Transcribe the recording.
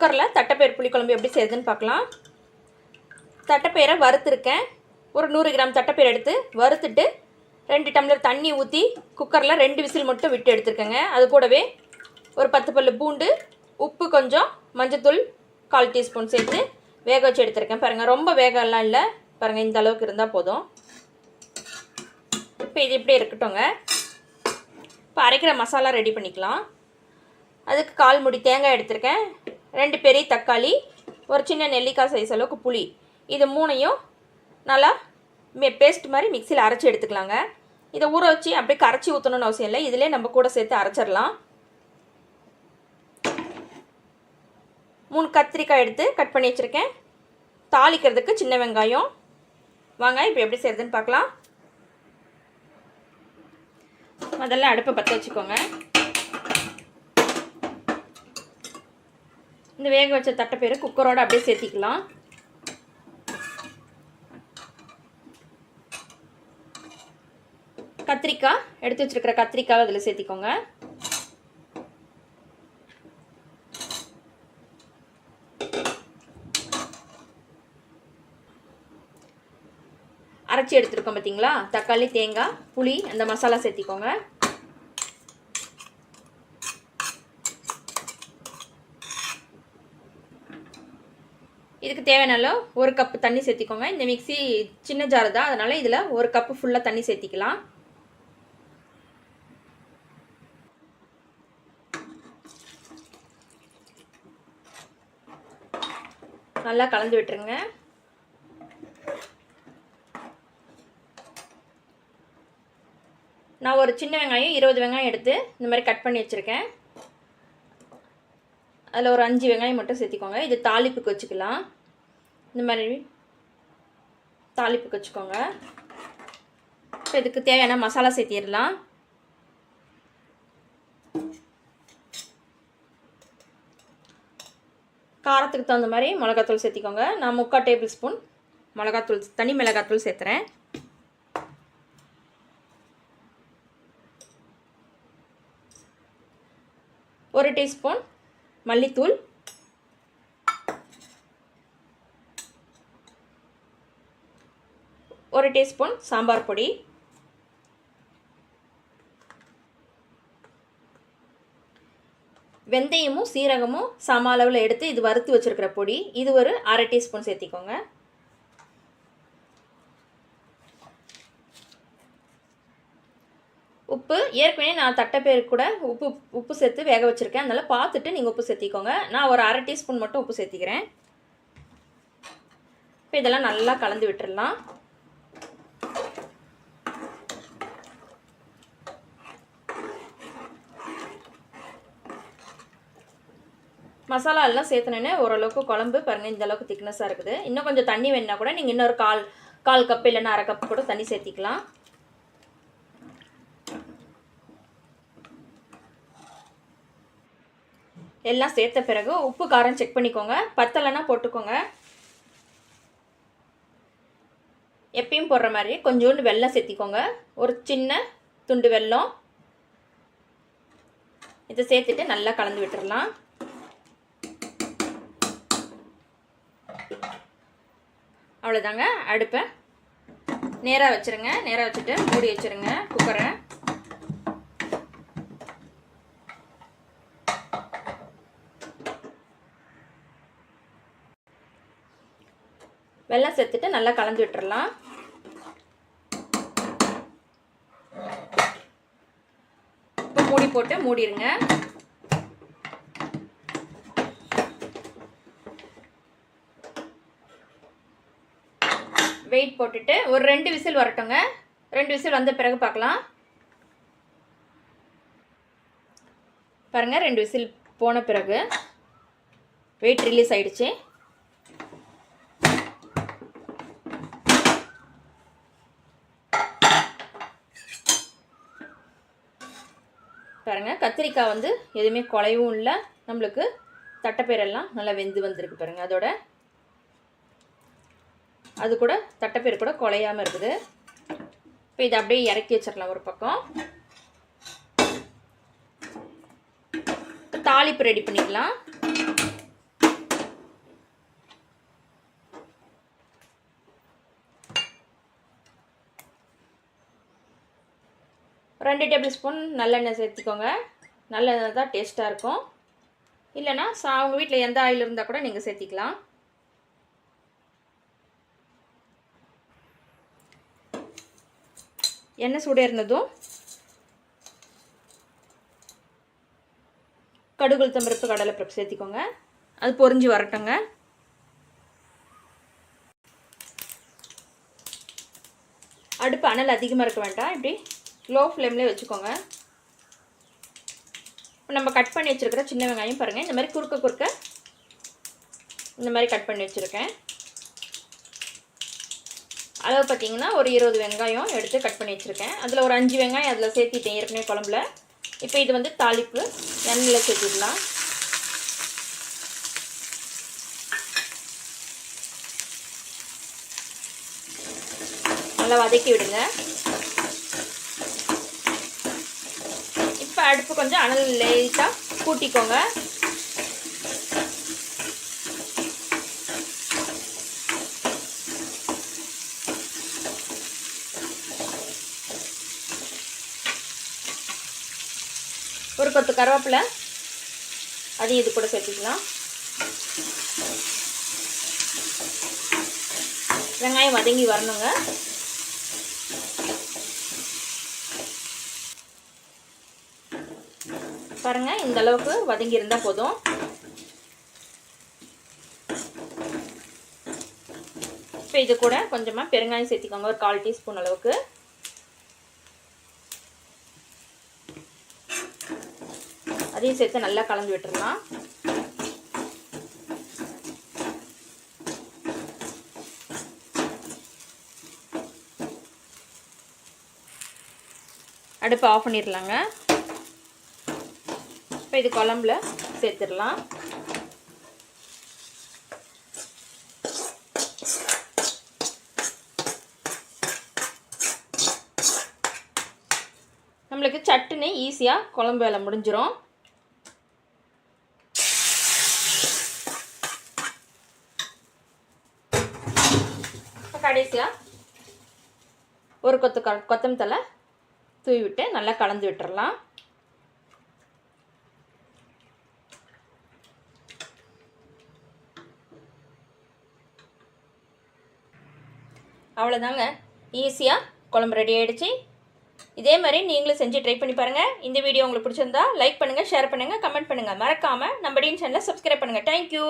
குக்கரில் தட்டைப்பயிர் புளிக்குழம்பு எப்படி செய்யுதுன்னு பார்க்கலாம். தட்டைப்பயிரை வறுத்துருக்கேன். ஒரு நூறு கிராம் தட்டைப்பயிர் எடுத்து வறுத்துட்டு ரெண்டு டம்ளர் தண்ணி ஊற்றி குக்கரில் ரெண்டு விசில் மட்டும் விட்டு எடுத்துருக்கேங்க. அது கூடவே ஒரு பத்து பல்லு பூண்டு உப்பு கொஞ்சம் மஞ்சத்தூள் கால் டீஸ்பூன் சேர்த்து வேக வச்சு எடுத்துருக்கேன். பாருங்கள் ரொம்ப வேகம்லாம் இல்லை. பாருங்கள் இந்த அளவுக்கு இருந்தால் போதும். இப்போ இது இப்படியே இருக்கட்டும்ங்க. இப்போ அரைக்கிற மசாலா ரெடி பண்ணிக்கலாம். அதுக்கு கால் முடி தேங்காய் எடுத்திருக்கேன். ரெண்டு பெரிய தக்காளி ஒரு சின்ன நெல்லிக்காய் சைஸ் அளவுக்கு புளி. இது மூணையும் நல்லா பேஸ்ட் மாதிரி மிக்சியில் அரைச்சி எடுத்துக்கலாங்க. இதை ஊற வச்சு அப்படியே கரைச்சி ஊற்றணும்னு அவசியம் இல்லை. இதிலே நம்ம கூட சேர்த்து அரைச்சிடலாம். மூணு கத்திரிக்காய் எடுத்து கட் பண்ணி வச்சுருக்கேன். தாளிக்கிறதுக்கு சின்ன வெங்காயம். வாங்க இப்போ எப்படி செய்கிறதுன்னு பார்க்கலாம். அதெல்லாம் அடுப்பை பற்ற வச்சுக்கோங்க. இந்த வேக வச்ச தட்டைப்பயிறு குக்கரோடு அப்படியே சேர்த்திக்கலாம். கத்திரிக்காய் எடுத்து வச்சிருக்கிற கத்திரிக்காய் அதில் சேர்த்திக்கோங்க. அரைச்சி எடுத்துருக்கோம் பார்த்தீங்களா தக்காளி தேங்காய் புளி அந்த மசாலா சேர்த்திக்கோங்க. இதுக்கு தேவையான ஒரு கப்பு தண்ணி சேர்த்திக்கோங்க. இந்த மிக்ஸி சின்ன ஜார் தான். அதனால் இதில் ஒரு கப்பு ஃபுல்லாக தண்ணி சேர்த்திக்கலாம். நல்லா கலந்து விட்டுருங்க. நான் ஒரு சின்ன வெங்காயம் இருபது வெங்காயம் எடுத்து இந்த மாதிரி கட் பண்ணி வச்சுருக்கேன். அதில் ஒரு அஞ்சு வெங்காயம் மட்டும் சேர்த்திக்கோங்க. இது தாளிப்புக்கு வச்சுக்கலாம். இந்த மாதிரி தாளிப்புக்கு வச்சுக்கோங்க. இப்போ இதுக்கு தேவையான மசாலா சேர்த்திடலாம். காரத்துக்கு தகுந்த மாதிரி மிளகாத்தூள் சேர்த்திக்கோங்க. நான் முக்கால் டேபிள் ஸ்பூன் மிளகாத்தூள் தனி மிளகாத்தூள் சேர்த்துறேன். ஒரு டீஸ்பூன் மல்லித்தூள். ஒரு டீஸ்பூன் சாம்பார் பொடி. வெந்தயமும் சீரகமும் சம அளவில் எடுத்து இது வறுத்து வச்சுருக்கிற பொடி. இது ஒரு அரை டீஸ்பூன் சேர்த்திக்கோங்க. உப்பு. ஏற்கனவே நான் தட்டைப்பேருக்கு கூட உப்பு உப்பு சேர்த்து வேக வச்சுருக்கேன். அதனால் பார்த்துட்டு நீங்கள் உப்பு சேர்த்திக்கோங்க. நான் ஒரு அரை டீஸ்பூன் மட்டும் உப்பு சேர்த்திக்கிறேன். இப்போ இதெல்லாம் நல்லா கலந்து விட்டுடலாம் மசாலா எல்லாம் சேர்த்துனேன்னு ஓரளவுக்கு குழம்பு பாருங்கள் இந்த அளவுக்கு திக்னஸாக இருக்குது. இன்னும் கொஞ்சம் தண்ணி வேணுன்னா கூட நீங்கள் இன்னொரு கால் கால் கப் இல்லைன்னா அரை கப் கூட தண்ணி சேர்த்திக்கலாம். எல்லாம் சேர்த்த பிறகு உப்பு காரம் செக் பண்ணிக்கோங்க. பத்தலைன்னா போட்டுக்கோங்க. எப்பயும் போடுற மாதிரி கொஞ்சோண்டு வெல்லம் சேர்த்திக்கோங்க. ஒரு சின்ன துண்டு வெல்லம். இதை சேர்த்துட்டு நல்லா கலந்து விட்டுடலாம் அவ்வளோதாங்க அடுப்பை நேராக வச்சுருங்க. நேராக வச்சுட்டு மூடி வச்சுருங்க. குக்கரை வெள்ளம் சேர்த்துட்டு நல்லா கலந்து விட்டுறலாம். இப்போ மூடி போட்டு மூடிடுங்க வெயிட் போட்டுட்டு ஒரு ரெண்டு விசில் வரட்டுங்க. ரெண்டு விசில் வந்த பிறகு பார்க்கலாம். பாருங்கள் ரெண்டு விசில் போன பிறகு வெயிட் ரிலீஸ் ஆகிடுச்சு பாருங்கள் கத்திரிக்காய் வந்து எதுவுமே குலையவும் இல்லை. நம்மளுக்கு தட்டைப்பேரெல்லாம் நல்லா வெந்து வந்திருக்கு பாருங்கள் அதோட அது கூட தட்டைப்பேர் கூட குலையாமல் இருக்குது. இப்போ இதை அப்படியே இறக்கி வச்சிடலாம் ஒரு பக்கம். இப்போ தாளிப்பு ரெடி பண்ணிக்கலாம். ரெண்டு டேபிள் ஸ்பூன் நல்லெண்ணெய் சேர்த்துக்கோங்க. நல்லெண்ணெய் தான் டேஸ்ட்டாக இருக்கும். இல்லைன்னா சா உங்கள் வீட்டில் எந்த ஆயில் இருந்தால் கூட நீங்கள் சேர்த்திக்கலாம். எண்ணெய் சூடு இருந்ததும் கடுகுள் தம்பருப்பு கடலை பருப்பு சேர்த்திக்கோங்க. அது பொறிஞ்சி வரட்டுங்க. அடுப்பு அனல் அதிகமாக இருக்க வேண்டாம். இப்படி லோ ஃப்ளேம்லேயே வச்சுக்கோங்க. இப்போ நம்ம கட் பண்ணி வச்சுருக்கிற சின்ன வெங்காயம் பாருங்கள் இந்த மாதிரி குறுக்க குறுக்க இந்த மாதிரி கட் பண்ணி வச்சுருக்கேன். அளவு பார்த்தீங்கன்னா ஒரு இருபது வெங்காயம் எடுத்து கட் பண்ணி வச்சுருக்கேன். அதில் ஒரு அஞ்சு வெங்காயம் அதில் சேர்த்திட்டேன் ஏற்கனவே குழம்புல. இப்போ இது வந்து தாளிப்பு. எண்ணெயில் சேர்த்திடலாம். நல்லா வதக்கி விடுங்க இப்போ அடுப்பு கொஞ்சம் அனல் லேட்டாக கூட்டிக்கோங்க. ஒரு கொத்து கருவேப்பிலை அதையும் இது கூட சேர்த்துக்கலாம். வெங்காயம் வதங்கி வரணுங்க. பாருங்கள் இந்த அளவுக்கு வதங்கி இருந்தால் போதும். இப்போ இது கூட கொஞ்சமாக பெருங்காயம் சேர்த்திக்கோங்க ஒரு கால் டீஸ்பூன் அளவுக்கு. அதையும் சேர்த்து நல்லா கலந்து விட்டுறலாம். அடுப்பு ஆஃப் பண்ணிடலாங்க இப்போ இது குழம்புல சேர்த்துடலாம். நம்மளுக்கு சட்டுன்னு ஈஸியாக குழம்பு வேலை முடிஞ்சிடும் இப்போ கடைசியாக ஒரு கொத்து க கொத்தமல்லி தலை தூவி விட்டு நல்லா கலந்து விட்டுறலாம். அவ்வளோதாங்க ஈஸியாக குழம்பு ரெடி ஆகிடுச்சு இதே மாதிரி நீங்களும் செஞ்சு ட்ரை பண்ணி பாருங்கள் இந்த வீடியோ உங்களுக்கு பிடிச்சிருந்தா லைக் பண்ணுங்கள் ஷேர் பண்ணுங்கள் கமெண்ட் பண்ணுங்கள் மறக்காமல் நம்ம டீன் சேனலை சப்ஸ்கிரைப் பண்ணுங்கள் தேங்க்யூ